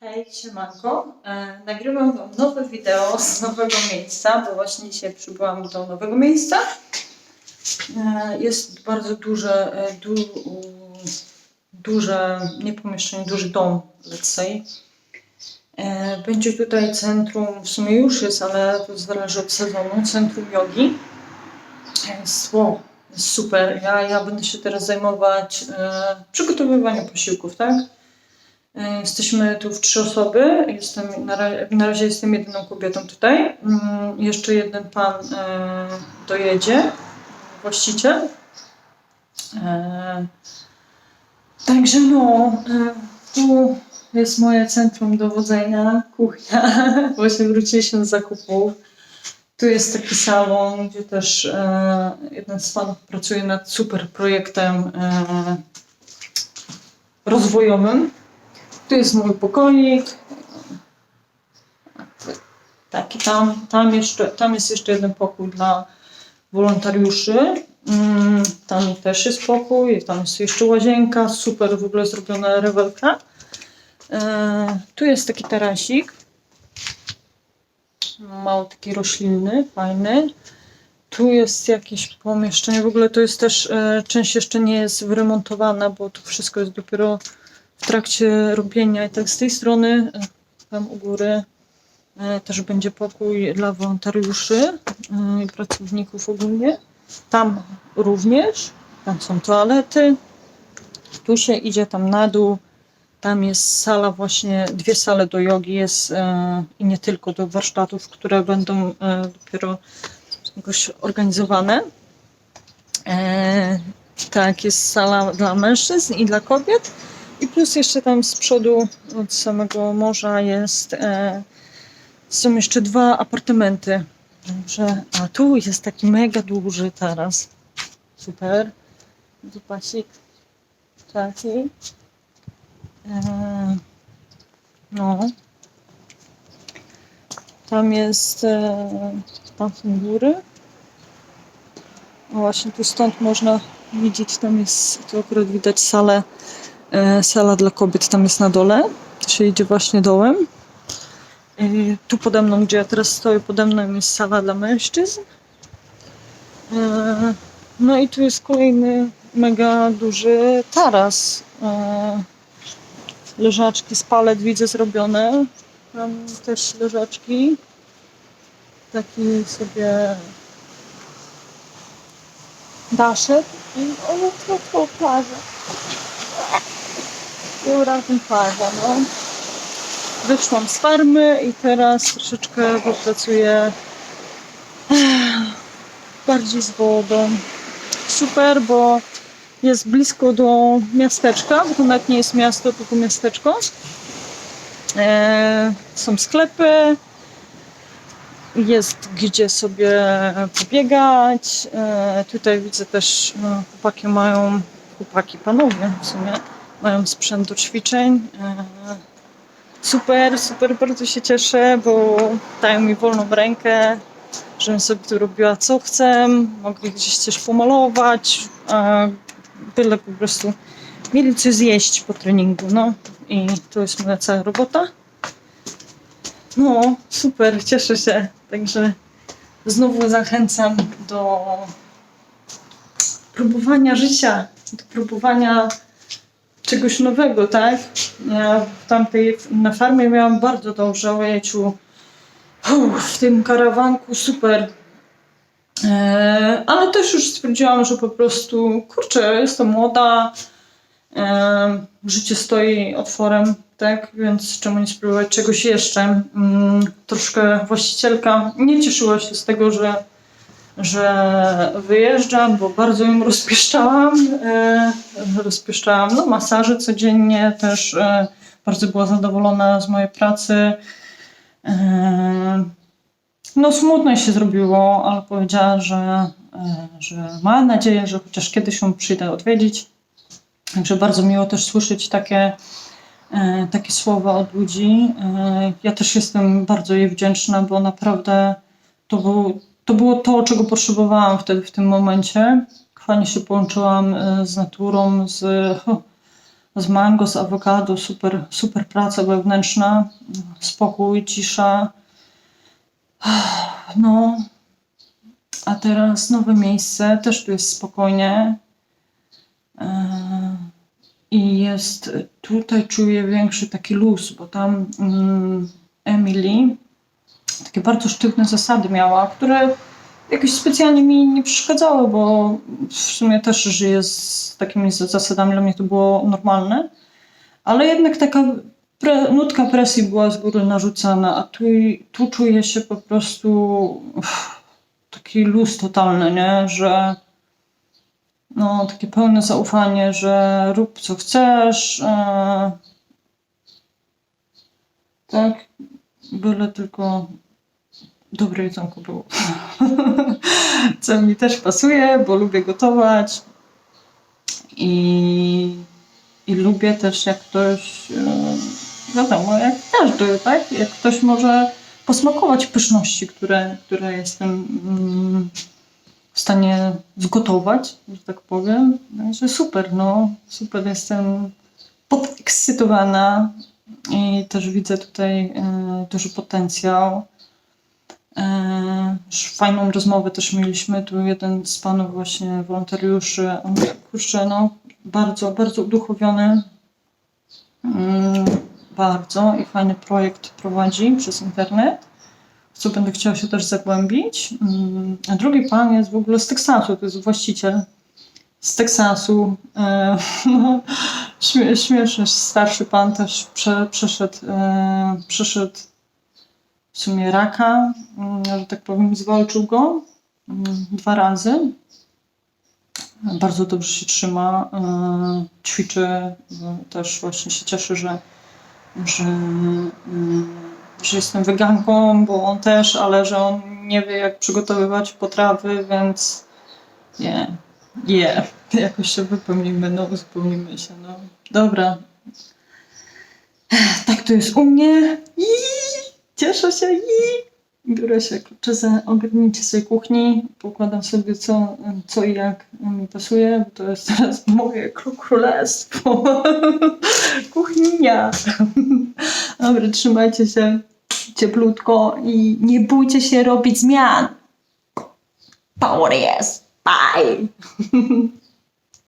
Hej, siemanko. E, nagrywam wam nowe wideo z nowego miejsca, bo właśnie dzisiaj przybyłam do nowego miejsca. E, jest bardzo duże, e, du, duże, nie pomieszczenie, duży dom, let's say. Będzie tutaj centrum, w sumie już jest, ale to zależy od sezonu, centrum jogi. Jest, wow, jest super. Ja, ja będę się teraz zajmować e, przygotowywaniem posiłków, tak? E, Jesteśmy tu w trzy osoby. Jestem, na, ra- na razie jestem jedyną kobietą tutaj. Mm, Jeszcze jeden pan e, dojedzie, właściciel. E, także no, tu jest moje centrum dowodzenia, kuchnia. Właśnie wróciliśmy z zakupów. Tu jest taki salon, gdzie też jeden z panów pracuje nad super projektem rozwojowym. Tu jest mój pokoik. Taki tam, tam jeszcze, tam jest jeszcze jeden pokój dla wolontariuszy. Mm, Tam też jest pokój, tam jest jeszcze łazienka, super w ogóle zrobiona rewelka. E, Tu jest taki tarasik. Mało taki roślinny, fajny. Tu jest jakieś pomieszczenie, w ogóle to jest też, e, część jeszcze nie jest wyremontowana, bo to wszystko jest dopiero w trakcie robienia i tak z tej strony, e, tam u góry e, też będzie pokój dla wolontariuszy e, i pracowników ogólnie. Tam również, tam są toalety. Tu się idzie tam na dół. Tam jest sala właśnie, dwie sale do jogi jest i nie tylko do warsztatów, które będą dopiero jakoś organizowane. Tak, jest sala dla mężczyzn i dla kobiet. I plus jeszcze tam z przodu od samego morza jest, e, są jeszcze dwa apartamenty. Także, a tu jest taki mega duży taras. Super. Dupasik. Taki. E, no. Tam jest, e, tam są góry. O, właśnie tu stąd można widzieć, tam jest, tu akurat widać salę sala dla kobiet tam jest na dole. To się idzie właśnie dołem. I tu pode mną, gdzie ja teraz stoję, pode mną jest sala dla mężczyzn. E, No i tu jest kolejny mega duży taras. E, Leżaczki z palet widzę zrobione. Tam też leżaczki. Taki sobie daszek. I o, to, to plaża. Był razem parza, no. Wyszłam z farmy i teraz troszeczkę popracuję bardziej z wodą. Super, bo jest blisko do miasteczka, bo to nawet nie jest miasto, tylko miasteczko. E, są sklepy, jest gdzie sobie pobiegać. E, tutaj widzę też, no, chłopaki mają, chłopaki, panowie w sumie, mają sprzęt do ćwiczeń. E, Super, super, bardzo się cieszę, bo dają mi wolną rękę, żebym sobie tu robiła co chcę, mogli gdzieś coś pomalować, a byle po prostu mieli coś zjeść po treningu, no i to jest moja cała robota. No, super, cieszę się, także znowu zachęcam do próbowania życia, do próbowania czegoś nowego, tak? Ja tamtej, na farmie miałam bardzo dobrze, ojejciu, Uff, w tym karawanku super. E, ale też już stwierdziłam, że po prostu, kurczę, jestem młoda, e, życie stoi otworem, tak? Więc czemu nie spróbować czegoś jeszcze? Mm, troszkę właścicielka nie cieszyła się z tego, że że wyjeżdżam, bo bardzo ją rozpieszczałam. E, rozpieszczałam no, masaże codziennie, też e, bardzo była zadowolona z mojej pracy. E, no smutno się zrobiło, ale powiedziała, że, że ma nadzieję, że chociaż kiedyś ją przyjdę odwiedzić. Także bardzo miło też słyszeć takie, takie słowa od ludzi. Ja też jestem bardzo jej wdzięczna, bo naprawdę to był to było to, czego potrzebowałam wtedy w tym momencie. Fajnie się połączyłam e, z naturą, z, z mango, z awokado, super, super praca wewnętrzna, spokój, cisza. No, a teraz nowe miejsce, też tu jest spokojnie. Eee, I jest, tutaj czuję większy taki luz, bo tam mm, Emily takie bardzo sztywne zasady miała, które jakoś specjalnie mi nie przeszkadzały, bo w sumie też żyję z takimi zasadami, dla mnie to było normalne, ale jednak taka pre, nutka presji była z góry narzucana, a tu, tu czuję się po prostu uff, taki luz totalny, nie? że no, takie pełne zaufanie, że rób co chcesz, e, tak, byle tylko dobre jedzonko było. Co mi też pasuje, bo lubię gotować i, i lubię też jak ktoś, e, wiadomo, jak każdy, tak? Jak ktoś może posmakować pyszności, które, które jestem mm, w stanie zgotować, że tak powiem. Także super, no, super, jestem podekscytowana i też widzę tutaj e, duży potencjał. Fajną rozmowę też mieliśmy. Tu jeden z panów właśnie wolontariuszy, on kurczę, no bardzo, bardzo uduchowiony. Mm, bardzo i fajny projekt prowadzi przez internet, w co będę chciała się też zagłębić. Mm, A drugi pan jest w ogóle z Teksasu, to jest właściciel z Teksasu. E, no, śmie- śmieszny, starszy pan też prze, przeszedł, e, przeszedł w sumie raka, mm, że tak powiem, zwalczył go mm, dwa razy. Bardzo dobrze się trzyma, e, ćwiczy, też właśnie się cieszy, że, że, mm, że jestem weganką, bo on też, ale że on nie wie jak przygotowywać potrawy, więc nie, nie, jakoś się wypełnimy, no uzupełnimy się, no. Dobra. Tak to jest u mnie. I cieszę się i biorę się klucze za ogarnięcie swojej kuchni. Pokładam sobie co, co i jak mi pasuje, bo to jest teraz moje kró- królestwo. Kuchnia. Dobra, trzymajcie się cieplutko i nie bójcie się robić zmian. Power jest. Bye.